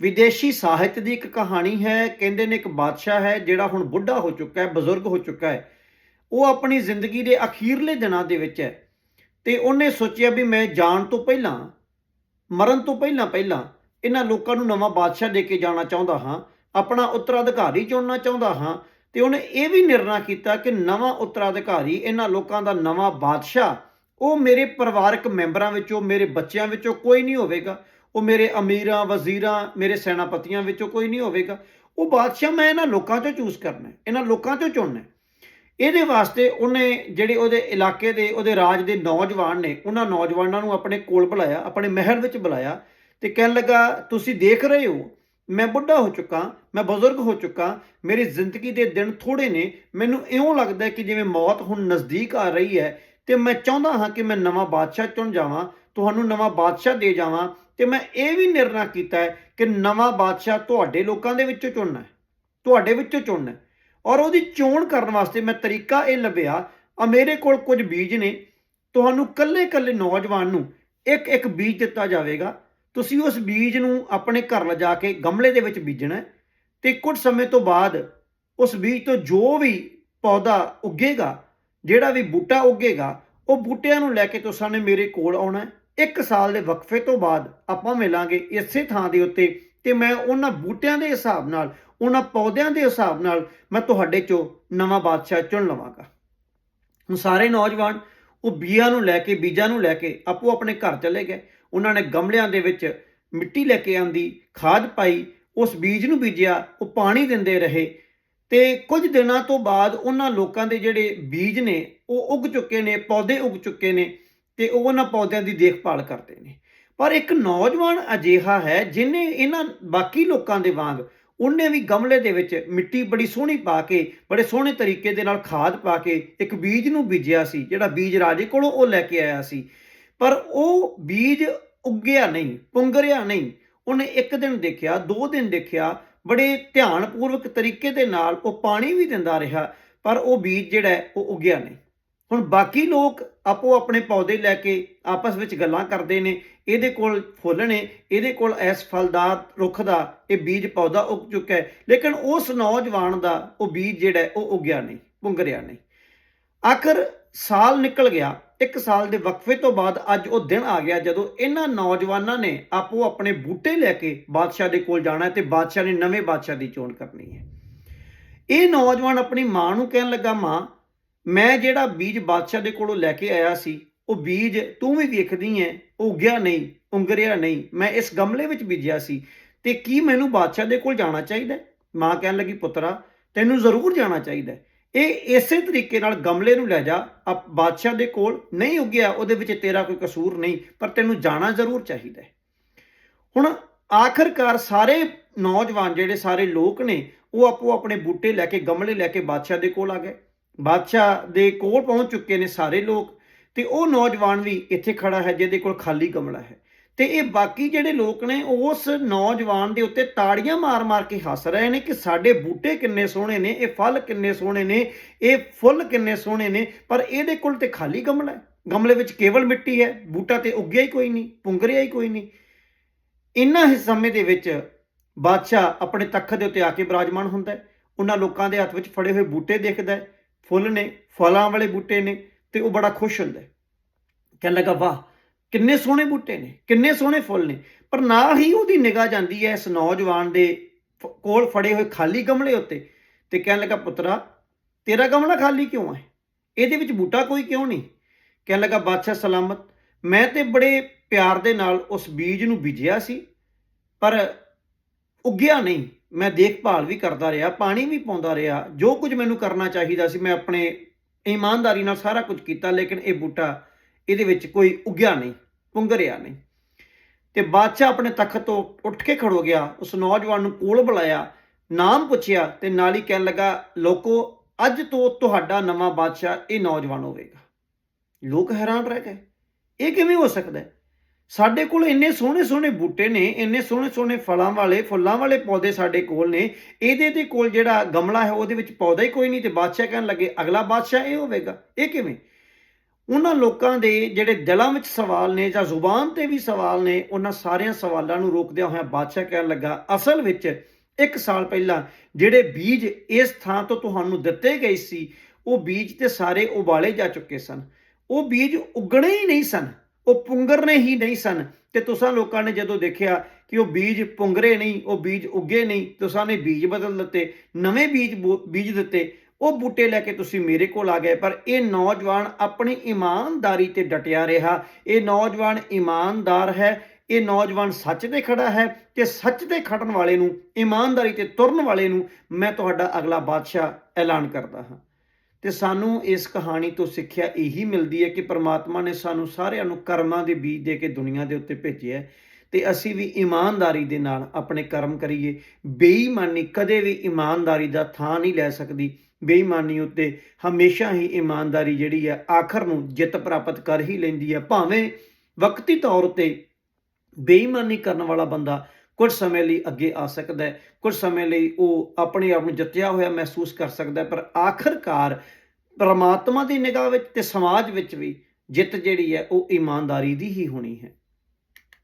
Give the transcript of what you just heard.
ਵਿਦੇਸ਼ੀ ਸਾਹਿਤ ਦੀ ਇੱਕ ਕਹਾਣੀ ਹੈ, ਕਹਿੰਦੇ ਨੇ ਇੱਕ ਬਾਦਸ਼ਾਹ ਹੈ ਜਿਹੜਾ ਹੁਣ ਬੁੱਢਾ ਹੋ ਚੁੱਕਾ ਹੈ, ਬਜ਼ੁਰਗ ਹੋ ਚੁੱਕਾ ਹੈ। ਉਹ ਆਪਣੀ ਜ਼ਿੰਦਗੀ ਦੇ ਅਖੀਰਲੇ ਦਿਨਾਂ ਦੇ ਵਿੱਚ ਹੈ ਤੇ ਉਹਨੇ ਸੋਚਿਆ ਵੀ ਮੈਂ ਜਾਣ ਤੋਂ ਪਹਿਲਾਂ, ਮਰਨ ਤੋਂ ਪਹਿਲਾਂ ਪਹਿਲਾਂ ਇਹਨਾਂ ਲੋਕਾਂ ਨੂੰ ਨਵਾਂ ਬਾਦਸ਼ਾਹ ਦੇ ਕੇ ਜਾਣਾ ਚਾਹੁੰਦਾ ਹਾਂ, ਆਪਣਾ ਉੱਤਰਾਧਿਕਾਰੀ ਚੁਣਨਾ ਚਾਹੁੰਦਾ ਹਾਂ ਤੇ ਉਹਨੇ ਇਹ ਵੀ ਨਿਰਣਾ ਕੀਤਾ ਕਿ ਨਵਾਂ ਉੱਤਰਾਧਿਕਾਰੀ ਇਹਨਾਂ ਲੋਕਾਂ ਦਾ ਨਵਾਂ ਬਾਦਸ਼ਾਹ, ਉਹ ਮੇਰੇ ਪਰਿਵਾਰਕ ਮੈਂਬਰਾਂ ਵਿੱਚੋਂ, ਮੇਰੇ ਬੱਚਿਆਂ ਵਿੱਚੋਂ ਕੋਈ ਨਹੀਂ ਹੋਵੇਗਾ। ਉਹ ਮੇਰੇ ਅਮੀਰਾਂ, ਵਜ਼ੀਰਾਂ, ਮੇਰੇ ਸੈਨਾਪਤੀਆਂ ਵਿੱਚੋਂ ਕੋਈ ਨਹੀਂ ਹੋਵੇਗਾ। ਉਹ ਬਾਦਸ਼ਾਹ ਮੈਂ ਇਹਨਾਂ ਲੋਕਾਂ ਚੋਂ ਚੂਜ਼ ਕਰਨਾ ਇਹਨਾਂ ਲੋਕਾਂ ਚੋਂ ਚੁਣਨਾ ਇਹਦੇ ਵਾਸਤੇ ਉਹਨੇ ਜਿਹੜੇ ਉਹਦੇ ਇਲਾਕੇ ਦੇ, ਉਹਦੇ ਰਾਜ ਦੇ ਨੌਜਵਾਨ ਨੇ, ਉਹਨਾਂ ਨੌਜਵਾਨਾਂ ਨੂੰ ਆਪਣੇ ਕੋਲ ਬੁਲਾਇਆ, ਆਪਣੇ ਮਹਿਲ ਵਿੱਚ ਬੁਲਾਇਆ ਤੇ ਕਹਿਣ ਲੱਗਾ, ਤੁਸੀਂ ਦੇਖ ਰਹੇ ਹੋ, ਮੈਂ ਬੁੱਢਾ ਹੋ ਚੁੱਕਾ, ਮੈਂ ਬਜ਼ੁਰਗ ਹੋ ਚੁੱਕਾ, ਮੇਰੀ ਜ਼ਿੰਦਗੀ ਦੇ ਦਿਨ ਥੋੜੇ ਨੇ, ਮੈਨੂੰ ਇਉਂ ਲੱਗਦਾ ਕਿ ਜਿਵੇਂ ਮੌਤ ਹੁਣ ਨਜ਼ਦੀਕ ਆ ਰਹੀ ਹੈ ਤੇ ਮੈਂ ਚਾਹੁੰਦਾ ਹਾਂ ਕਿ ਮੈਂ ਨਵਾਂ ਬਾਦਸ਼ਾਹ ਚੁਣ ਜਾਵਾਂ, ਤੁਹਾਨੂੰ ਨਵਾਂ ਬਾਦਸ਼ਾਹ ਦੇ ਜਾਵਾਂ ਤੇ ਮੈਂ ਇਹ ਵੀ ਨਿਰਣਾ ਕੀਤਾ ਹੈ ਕਿ ਨਵਾਂ ਬਾਦਸ਼ਾਹ ਤੁਹਾਡੇ ਲੋਕਾਂ ਦੇ ਵਿੱਚੋਂ ਚੁਣਨਾ ਹੈ, ਤੁਹਾਡੇ ਵਿੱਚੋਂ ਚੁਣਨਾ ਹੈ। ਔਰ ਉਹਦੀ ਚੋਣ ਕਰਨ ਵਾਸਤੇ ਮੈਂ ਤਰੀਕਾ ਇਹ ਲੱਭਿਆ ਆ ਮੇਰੇ ਕੋਲ ਕੁਝ ਬੀਜ ਨੇ, ਤੁਹਾਨੂੰ ਕੱਲੇ-ਕੱਲੇ ਨੌਜਵਾਨ ਨੂੰ ਇੱਕ ਇੱਕ ਬੀਜ ਦਿੱਤਾ ਜਾਵੇਗਾ। ਤੁਸੀਂ ਉਸ ਬੀਜ ਨੂੰ ਆਪਣੇ ਘਰ ਲਿਜਾ ਕੇ ਗਮਲੇ ਦੇ ਵਿੱਚ ਬੀਜਣਾ ਹੈ ਤੇ ਕੁਝ ਸਮੇਂ ਤੋਂ ਬਾਅਦ ਉਸ ਬੀਜ ਤੋਂ ਜੋ ਵੀ ਪੌਦਾ ਉੱਗੇਗਾ, ਜਿਹੜਾ ਵੀ ਬੂਟਾ ਉੱਗੇਗਾ, ਉਹ ਬੂਟਿਆਂ ਨੂੰ ਲੈ ਕੇ ਤੁਸੀਂ ਨੇ ਮੇਰੇ ਕੋਲ ਆਉਣਾ ਇੱਕ ਸਾਲ ਦੇ ਵਕਫੇ ਤੋਂ ਬਾਅਦ ਆਪਾਂ ਮਿਲਾਂਗੇ ਇਸੇ ਥਾਂ ਦੇ ਉੱਤੇ ਤੇ ਮੈਂ ਉਹਨਾਂ ਬੂਟਿਆਂ ਦੇ ਹਿਸਾਬ ਨਾਲ, ਉਹਨਾਂ ਪੌਦਿਆਂ ਦੇ ਹਿਸਾਬ ਨਾਲ ਮੈਂ ਤੁਹਾਡੇ ਚੋਂ ਨਵਾਂ ਬਾਦਸ਼ਾਹ ਚੁਣ ਲਵਾਂਗਾ। ਹੁਣ ਸਾਰੇ ਨੌਜਵਾਨ ਉਹ ਬੀਆਂ ਨੂੰ ਲੈ ਕੇ, ਬੀਜਾਂ ਨੂੰ ਲੈ ਕੇ ਆਪੋ ਆਪਣੇ ਘਰ ਚਲੇ ਗਏ। ਉਹਨਾਂ ਨੇ ਗਮਲਿਆਂ ਦੇ ਵਿੱਚ ਮਿੱਟੀ ਲੈ ਕੇ ਆਂਦੀ, ਖਾਦ ਪਾਈ, ਉਸ ਬੀਜ ਨੂੰ ਬੀਜਿਆ, ਉਹ ਪਾਣੀ ਦਿੰਦੇ ਰਹੇ ਤੇ ਕੁਝ ਦਿਨਾਂ ਤੋਂ ਬਾਅਦ ਉਹਨਾਂ ਲੋਕਾਂ ਦੇ ਜਿਹੜੇ ਬੀਜ ਨੇ, ਉਹ ਉੱਗ ਚੁੱਕੇ ਨੇ, ਪੌਦੇ ਉੱਗ ਚੁੱਕੇ ਨੇ। ਤੇ ਉਹ ਉਹਨਾਂ ਪੌਦਿਆਂ ਦੀ ਦੇਖਭਾਲ ਕਰਦੇ ਨੇ। ਪਰ ਇੱਕ ਨੌਜਵਾਨ ਅਜੀਹਾ ਹੈ ਜਿਨੇ ਇਹਨਾਂ ਬਾਕੀ ਲੋਕਾਂ ਦੇ ਵਾਂਗ ਉਹਨੇ ਵੀ ਗਮਲੇ ਦੇ ਵਿੱਚ ਮਿੱਟੀ ਬੜੀ ਸੋਹਣੀ ਪਾ ਕੇ, ਬੜੇ ਸੋਹਣੇ ਤਰੀਕੇ ਦੇ ਨਾਲ ਖਾਦ ਪਾ ਕੇ ਇੱਕ ਬੀਜ ਨੂੰ ਬੀਜਿਆ ਸੀ, ਜਿਹੜਾ ਬੀਜ ਰਾਜੇ ਕੋਲੋਂ ਉਹ ਲੈ ਕੇ ਆਇਆ ਸੀ। ਪਰ ਉਹ ਬੀਜ ਉੱਗਿਆ ਨਹੀਂ, ਪੁੰਗਰਿਆ ਨਹੀਂ। ਉਹਨੇ ਇੱਕ ਦਿਨ ਦੇਖਿਆ, ਦੋ ਦਿਨ ਦੇਖਿਆ, ਬੜੇ ਧਿਆਨਪੂਰਵਕ ਤਰੀਕੇ ਦੇ ਨਾਲ ਉਹ ਪਾਣੀ ਵੀ ਦਿੰਦਾ ਰਿਹਾ, ਪਰ ਉਹ ਬੀਜ ਜਿਹੜਾ ਉਹ ਉੱਗਿਆ ਨਹੀਂ। ਹੁਣ ਬਾਕੀ ਲੋਕ ਆਪੋ ਆਪਣੇ ਪੌਦੇ ਲੈ ਕੇ ਆਪਸ ਵਿੱਚ ਗੱਲਾਂ ਕਰਦੇ ਨੇ, ਇਹਦੇ ਕੋਲ ਫੁੱਲ ਨੇ, ਇਹਦੇ ਕੋਲ ਐਸ ਫਲਦਾਰ ਰੁੱਖ ਦਾ, ਇਹ ਬੀਜ ਪੌਦਾ ਉੱਗ ਚੁੱਕਾ ਹੈ, ਲੇਕਿਨ ਉਸ ਨੌਜਵਾਨ ਦਾ ਉਹ ਬੀਜ ਜਿਹੜਾ ਉਹ ਉੱਗਿਆ ਨਹੀਂ, ਪੁੰਗਰਿਆ ਨਹੀਂ। ਆਖਰ ਸਾਲ ਨਿਕਲ ਗਿਆ, ਇੱਕ ਸਾਲ ਦੇ ਵਕਫੇ ਤੋਂ ਬਾਅਦ ਅੱਜ ਉਹ ਦਿਨ ਆ ਗਿਆ ਜਦੋਂ ਇਹਨਾਂ ਨੌਜਵਾਨਾਂ ਨੇ ਆਪੋ ਆਪਣੇ ਬੂਟੇ ਲੈ ਕੇ ਬਾਦਸ਼ਾਹ ਦੇ ਕੋਲ ਜਾਣਾ ਹੈ ਤੇ ਬਾਦਸ਼ਾਹ ਨੇ ਨਵੇਂ ਬਾਦਸ਼ਾਹ ਦੀ ਚੋਣ ਕਰਨੀ ਹੈ। ਇਹ ਨੌਜਵਾਨ ਆਪਣੀ ਮਾਂ ਨੂੰ ਕਹਿਣ ਲੱਗਾ, ਮਾਂ ਮੈਂ ਜਿਹੜਾ ਬੀਜ ਬਾਦਸ਼ਾਹ ਦੇ ਕੋਲੋਂ ਲੈ ਕੇ ਆਇਆ ਸੀ, ਉਹ ਬੀਜ ਤੂੰ ਵੀ ਵੇਖਦੀ ਐ ਉਹ ਉੱਗਿਆ ਨਹੀਂ, ਉਂਗਰਿਆ ਨਹੀਂ, ਮੈਂ ਇਸ ਗਮਲੇ ਵਿੱਚ ਬੀਜਿਆ ਸੀ। ਤੇ ਕੀ ਮੈਨੂੰ ਬਾਦਸ਼ਾਹ ਦੇ ਕੋਲ ਜਾਣਾ ਚਾਹੀਦਾ ਮਾਂ ਕਹਿਣ ਲੱਗੀ, ਪੁੱਤਰਾ, ਤੈਨੂੰ ਜ਼ਰੂਰ ਜਾਣਾ ਚਾਹੀਦਾ ਇਹ ਇਸੇ ਤਰੀਕੇ ਨਾਲ ਗਮਲੇ ਨੂੰ ਲੈ ਜਾ ਆ ਬਾਦਸ਼ਾਹ ਦੇ ਕੋਲ ਨਹੀਂ ਉੱਗਿਆ, ਉਹਦੇ ਵਿੱਚ ਤੇਰਾ ਕੋਈ ਕਸੂਰ ਨਹੀਂ, ਪਰ ਤੈਨੂੰ ਜਾਣਾ ਜ਼ਰੂਰ ਚਾਹੀਦਾ ਹੁਣ ਆਖਰਕਾਰ ਸਾਰੇ ਨੌਜਵਾਨ ਜਿਹੜੇ ਸਾਰੇ ਲੋਕ ਨੇ, ਉਹ ਆਪੋ ਆਪਣੇ ਬੂਟੇ ਲੈ ਕੇ, ਗਮਲੇ ਲੈ ਕੇ ਬਾਦਸ਼ਾਹ ਦੇ ਕੋਲ ਆ ਗਏ। ਬਾਦਸ਼ਾਹ ਦੇ ਕੋਲ ਪਹੁੰਚ ਚੁੱਕੇ ਨੇ ਸਾਰੇ ਲੋਕ ਤੇ ਉਹ ਨੌਜਵਾਨ ਵੀ ਇੱਥੇ ਖੜਾ ਹੈ, ਜਿਹਦੇ ਕੋਲ ਖਾਲੀ ਗਮਲਾ ਹੈ। ਤੇ ਇਹ ਬਾਕੀ ਜਿਹੜੇ ਲੋਕ ਨੇ, ਉਸ ਨੌਜਵਾਨ ਦੇ ਉੱਤੇ ਤਾੜੀਆਂ ਮਾਰ-ਮਾਰ ਕੇ ਹੱਸ ਰਹੇ ਨੇ ਕਿ ਸਾਡੇ ਬੂਟੇ ਕਿੰਨੇ ਸੋਹਣੇ ਨੇ, ਇਹ ਫਲ ਕਿੰਨੇ ਸੋਹਣੇ ਨੇ, ਇਹ ਫੁੱਲ ਕਿੰਨੇ ਸੋਹਣੇ ਨੇ, ਪਰ ਇਹਦੇ ਕੋਲ ਤੇ ਖਾਲੀ ਗਮਲਾ ਹੈ। ਗਮਲੇ ਵਿੱਚ ਕੇਵਲ ਮਿੱਟੀ ਹੈ, ਬੂਟਾ ਤੇ ਉੱਗਿਆ ਹੀ ਕੋਈ ਨਹੀਂ, ਪੁੰਗਰਿਆ ਹੀ ਕੋਈ ਨਹੀਂ। ਇੰਨਾ ਹੀ ਸਮੇਂ ਦੇ ਵਿੱਚ ਬਾਦਸ਼ਾਹ ਆਪਣੇ ਤਖਤ ਦੇ ਉੱਤੇ ਆ ਕੇ ਬਿਰਾਜਮਾਨ ਹੁੰਦਾ ਹੈ। ਉਹਨਾਂ ਲੋਕਾਂ ਦੇ ਹੱਥ ਵਿੱਚ ਫੜੇ ਹੋਏ ਬੂਟੇ ਦੇਖਦਾ ਹੈ। ਫੁੱਲ ਨੇ, ਫਲਾਂ ਵਾਲੇ ਬੂਟੇ ਨੇ ਤੇ ਉਹ ਬੜਾ ਖੁਸ਼ ਹੁੰਦਾ ਹੈ। ਕਹਿਣ ਲੱਗਾ, ਵਾਹ, ਕਿੰਨੇ ਸੋਹਣੇ ਬੂਟੇ ਨੇ, ਕਿੰਨੇ ਸੋਹਣੇ ਫੁੱਲ ਨੇ। ਪਰ ਨਾਲ ਹੀ ਉਹਦੀ ਨਿਗਾਹ ਜਾਂਦੀ ਹੈ ਇਸ ਨੌਜਵਾਨ ਦੇ ਫ- ਕੋਲ ਫੜੇ ਹੋਏ ਖਾਲੀ ਗਮਲੇ ਉੱਤੇ ਤੇ ਕਹਿਣ ਲੱਗਾ, ਪੁੱਤਰਾ, ਤੇਰਾ ਗਮਲਾ ਖਾਲੀ ਕਿਉਂ ਹੈ? ਇਹਦੇ ਵਿੱਚ ਬੂਟਾ ਕੋਈ ਕਿਉਂ ਨਹੀਂ? ਕਹਿਣ ਲੱਗਾ, ਬਾਦਸ਼ਾਹ ਸਲਾਮਤ, ਮੈਂ ਤੇ ਬੜੇ ਪਿਆਰ ਦੇ ਨਾਲ ਉਸ ਬੀਜ ਨੂੰ ਬੀਜਿਆ ਸੀ, ਪਰ ਉੱਗਿਆ ਨਹੀਂ। ਮੈਂ ਦੇਖਭਾਲ ਵੀ ਕਰਦਾ ਰਿਹਾ, ਪਾਣੀ ਵੀ ਪਾਉਂਦਾ ਰਿਹਾ, ਜੋ ਕੁਝ ਮੈਨੂੰ ਕਰਨਾ ਚਾਹੀਦਾ ਸੀ ਮੈਂ ਆਪਣੇ ਇਮਾਨਦਾਰੀ ਨਾਲ ਸਾਰਾ ਕੁਝ ਕੀਤਾ, ਲੇਕਿਨ ਇਹ ਬੂਟਾ ਇਹਦੇ ਵਿੱਚ ਕੋਈ ਉੱਗਿਆ ਨਹੀਂ, ਪੁੰਗਰਿਆ ਨਹੀਂ। ਤੇ ਬਾਦਸ਼ਾਹ ਆਪਣੇ ਤਖਤ ਤੋਂ ਉੱਠ ਕੇ ਖੜੋ ਗਿਆ, ਉਸ ਨੌਜਵਾਨ ਨੂੰ ਕੋਲ ਬੁਲਾਇਆ, ਨਾਮ ਪੁੱਛਿਆ ਤੇ ਨਾਲ ਹੀ ਕਹਿਣ ਲੱਗਾ, ਲੋਕੋ, ਅੱਜ ਤੋਂ ਤੁਹਾਡਾ ਨਵਾਂ ਬਾਦਸ਼ਾਹ ਇਹ ਨੌਜਵਾਨ ਹੋਵੇਗਾ। ਲੋਕ ਹੈਰਾਨ ਰਹਿ ਗਏ। ਇਹ ਕਿਵੇਂ ਹੋ ਸਕਦਾ ਹੈ? ਸਾਡੇ ਕੋਲ ਇੰਨੇ ਸੋਹਣੇ ਸੋਹਣੇ ਬੂਟੇ ਨੇ, ਇੰਨੇ ਸੋਹਣੇ ਸੋਹਣੇ ਫਲਾਂ ਵਾਲੇ, ਫੁੱਲਾਂ ਵਾਲੇ ਪੌਦੇ ਸਾਡੇ ਕੋਲ ਨੇ। ਇਹਦੇ ਦੇ ਕੋਲ ਜਿਹੜਾ ਗਮਲਾ ਹੈ, ਉਹਦੇ ਵਿੱਚ ਪੌਦਾ ਹੀ ਕੋਈ ਨਹੀਂ ਤੇ ਬਾਦਸ਼ਾਹ ਕਹਿਣ ਲੱਗੇ, ਅਗਲਾ ਬਾਦਸ਼ਾਹ ਇਹ ਹੋਵੇਗਾ। ਇਹ ਕਿਵੇਂ? ਉਹਨਾਂ ਲੋਕਾਂ ਦੇ ਜਿਹੜੇ ਦਿਲਾਂ ਵਿੱਚ ਸਵਾਲ ਨੇ ਜਾਂ ਜ਼ੁਬਾਨ ਤੇ ਵੀ ਸਵਾਲ ਨੇ, ਉਹਨਾਂ ਸਾਰਿਆਂ ਸਵਾਲਾਂ ਨੂੰ ਰੋਕਦਿਆਂ ਹੋਇਆ ਬਾਦਸ਼ਾਹ ਕਹਿਣ ਲੱਗਾ, ਅਸਲ ਵਿੱਚ ਇੱਕ ਸਾਲ ਪਹਿਲਾਂ ਜਿਹੜੇ ਬੀਜ ਇਸ ਥਾਂ ਤੋਂ ਤੁਹਾਨੂੰ ਦਿੱਤੇ ਗਏ ਸੀ, ਉਹ ਬੀਜ ਤੇ ਸਾਰੇ ਉਬਾਲੇ ਜਾ ਚੁੱਕੇ ਸਨ। ਉਹ ਬੀਜ ਉਗਣੇ ਹੀ ਨਹੀਂ ਸਨ। ਉਹ ਪੁੰਗਰਨੇ ਹੀ ਨਹੀਂ ਸਨ। ਤੇ ਤੁਸਾਂ ਲੋਕਾਂ ਨੇ ਜਦੋਂ ਦੇਖਿਆ ਕਿ ਉਹ ਬੀਜ ਪੁੰਗਰੇ ਨਹੀਂ, ਉਹ ਬੀਜ ਉੱਗੇ ਨਹੀਂ, ਤੁਸਾਂ ਨੇ ਬੀਜ ਬਦਲ ਦਿੱਤੇ, ਨਵੇਂ ਬੀਜ ਬੋ- ਬੀਜ ਦਿੱਤੇ, ਉਹ ਬੂਟੇ ਲੈ ਕੇ ਤੁਸੀਂ ਮੇਰੇ ਕੋਲ ਆ ਗਏ, ਪਰ ਇਹ ਨੌਜਵਾਨ ਆਪਣੀ ਇਮਾਨਦਾਰੀ ਤੇ ਡਟਿਆ ਰਿਹਾ। ਇਹ ਨੌਜਵਾਨ ਇਮਾਨਦਾਰ ਹੈ, ਇਹ ਨੌਜਵਾਨ ਸੱਚ ਤੇ ਖੜਾ ਹੈ ਤੇ ਸੱਚ ਤੇ ਖੜਨ ਵਾਲੇ ਨੂੰ, ਇਮਾਨਦਾਰੀ ਤੇ ਤੁਰਨ ਵਾਲੇ ਨੂੰ ਮੈਂ ਤੁਹਾਡਾ ਅਗਲਾ ਬਾਦਸ਼ਾਹ ਐਲਾਨ ਕਰਦਾ ਹਾਂ। ਤੇ ਸਾਨੂੰ ਇਸ ਕਹਾਣੀ ਤੋਂ ਸਿੱਖਿਆ ਇਹੀ ਮਿਲਦੀ ਹੈ ਕਿ ਪ੍ਰਮਾਤਮਾ ਨੇ ਸਾਨੂੰ ਸਾਰਿਆਂ ਨੂੰ ਕਰਮਾਂ ਦੇ ਬੀਜ ਦੇ ਕੇ ਦੁਨੀਆ ਦੇ ਉੱਤੇ ਭੇਜਿਆ ਹੈ ਤੇ ਅਸੀਂ ਵੀ ਇਮਾਨਦਾਰੀ ਦੇ ਨਾਲ ਆਪਣੇ ਕਰਮ ਕਰੀਏ। ਬੇਈਮਾਨੀ ਕਦੇ ਵੀ ਇਮਾਨਦਾਰੀ ਦਾ ਥਾਂ ਨਹੀਂ ਲੈ ਸਕਦੀ। ਬੇਈਮਾਨੀ ਉੱਤੇ ਹਮੇਸ਼ਾ ਹੀ ਇਮਾਨਦਾਰੀ ਜਿਹੜੀ ਹੈ ਆਖਰ ਨੂੰ ਜਿੱਤ ਪ੍ਰਾਪਤ ਕਰ ਹੀ ਲੈਂਦੀ ਹੈ। ਭਾਵੇਂ ਵਕਤੀ ਤੌਰ 'ਤੇ ਬੇਈਮਾਨੀ ਕਰਨ ਵਾਲਾ ਬੰਦਾ ਕੁਝ ਸਮੇਂ ਲਈ ਅੱਗੇ ਆ ਸਕਦਾ ਹੈ, ਕੁਝ ਸਮੇਂ ਲਈ ਉਹ ਆਪਣੇ ਆਪ ਨੂੰ ਜਿੱਤਿਆ ਹੋਇਆ ਮਹਿਸੂਸ ਕਰ ਸਕਦਾ ਹੈ, ਪਰ ਆਖਰਕਾਰ ਪਰਮਾਤਮਾ ਦੀ ਨਿਗਾਹ ਵਿੱਚ ਤੇ ਸਮਾਜ ਵਿੱਚ ਵੀ ਜਿੱਤ ਜਿਹੜੀ ਹੈ ਉਹ ਇਮਾਨਦਾਰੀ ਦੀ ਹੀ ਹੋਣੀ ਹੈ।